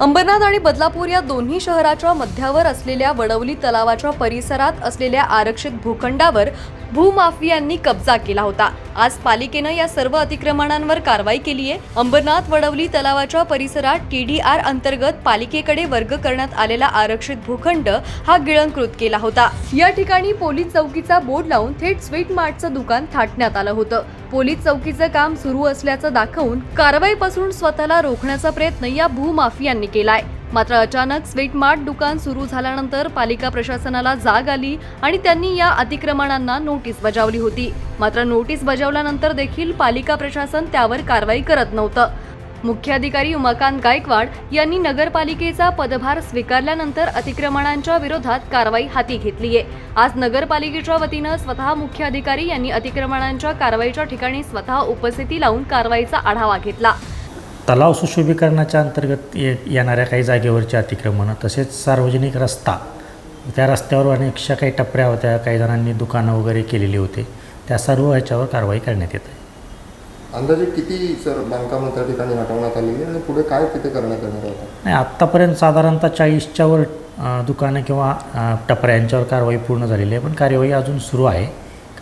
अंबरनाथ आणि बदलापूर या दोन्ही शहराच्या मध्यावर असलेल्या वडवली तलावाच्या परिसरात असलेल्या आरक्षित भूखंडावर भूमाफियांनी कब्जा केला होता. आज पालिकेनं या सर्व अतिक्रमणांवर कारवाई केली आहे. अंबरनाथ वडवली तलावाच्या परिसरात टीडीआर अंतर्गत पालिकेकडे वर्ग करण्यात आलेला आरक्षित भूखंड हा गिळंकृत केला होता. या ठिकाणी पोलीस चौकीचा बोर्ड लावून थेट स्वीट मार्टचं दुकान थाटण्यात आलं होतं. पोलीस चौकीचं काम सुरू असल्याचं दाखवून कारवाईपासून स्वतःला रोखण्याचा प्रयत्न या भूमाफियांनी केलाय. मात्र अचानक स्वीट मार्ट दुकान सुरू झाल्यानंतर पालिका प्रशासनाला जाग आली आणि त्यांनी या अतिक्रमणांना नोटीस बजावली होती. मात्र नोटीस बजावल्यानंतर देखील पालिका प्रशासन त्यावर कारवाई करत नव्हतं. मुख्याधिकारी उमाकांत गायकवाड यांनी नगरपालिकेचा पदभार स्वीकारल्यानंतर अतिक्रमणांच्या विरोधात कारवाई हाती घेतली आहे. आज नगरपालिकेच्या वतीनं स्वतः मुख्याधिकारी यांनी अतिक्रमणांच्या कारवाईच्या ठिकाणी स्वतः उपस्थिती लावून कारवाईचा आढावा घेतला. तलाव सुशोभीकरणाच्या अंतर्गत ये येणाऱ्या काही जागेवरची अतिक्रमणं तसेच सार्वजनिक रस्ता त्या रस्त्यावर अनेकशा काही टपऱ्या होत्या काही जणांनी दुकानं वगैरे केलेली होती. त्या सर्व ह्याच्यावर कारवाई करण्यात येत आहे. अंदाजे किती सर बांधकामं त्या ठिकाणी हटवण्यात आलेली आणि पुढे काय तिथे करण्यात येणार होतं नाही आत्तापर्यंत साधारणतः चाळीसच्या वर दुकानं किंवा टपऱ्या यांच्यावर कारवाई पूर्ण झालेली आहे. पण कार्यवाही अजून सुरू आहे.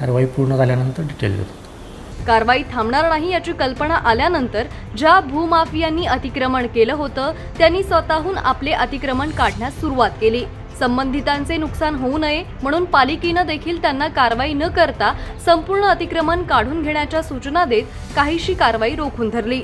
कारवाई पूर्ण झाल्यानंतर डिटेल देतो. कारवाई थांबणार नाही याची कल्पना आल्यानंतर ज्या भूमाफियांनी अतिक्रमण केलं होतं त्यांनी स्वतःहून आपले अतिक्रमण काढण्यास सुरुवात केली. संबंधितांचे नुकसान होऊ नये म्हणून पालिकेनं देखील त्यांना कारवाई न करता संपूर्ण अतिक्रमण काढून घेण्याच्या सूचना देत काहीशी कारवाई रोखून धरली.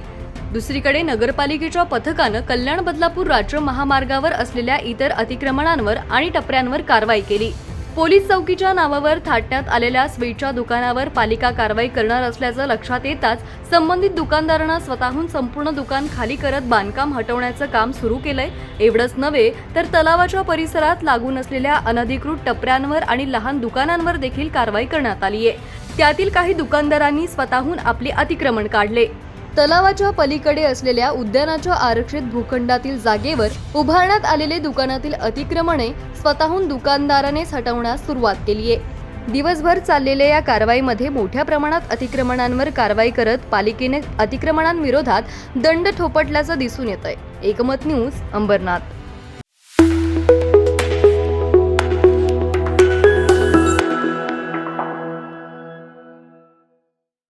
दुसरीकडे नगरपालिकेच्या पथकानं कल्याण बदलापूर राज्य महामार्गावर असलेल्या इतर अतिक्रमणांवर आणि टपऱ्यांवर कारवाई केली. पोलीस चौकीच्या नावावर थाटण्यात आलेल्या स्वीटच्या दुकानावर पालिका कारवाई करणार असल्याचं लक्षात येताच संबंधित दुकानदारांना स्वतःहून संपूर्ण दुकान खाली करत बांधकाम हटवण्याचं काम सुरू केलंय. एवढंच नव्हे तर तलावाच्या परिसरात लागून असलेल्या अनधिकृत टपऱ्यांवर आणि लहान दुकानांवर देखील कारवाई करण्यात आली आहे त्यातील काही दुकानदारांनी स्वतःहून आपले अतिक्रमण काढले. तलावाच्या पलीकडे असलेल्या उद्यानाच्या आरक्षित भूखंडातील जागेवर उभारण्यात आलेले दुकानातील अतिक्रमणे स्वतःहून दुकानदारानेच हटवण्यास सुरुवात केली आहे. दिवसभर चाललेल्या या कारवाईमध्ये मोठ्या प्रमाणात अतिक्रमणांवर कारवाई करत पालिकेने अतिक्रमणांविरोधात दंड ठोपटल्याचं दिसून येत आहे एकमत न्यूज अंबरनाथ.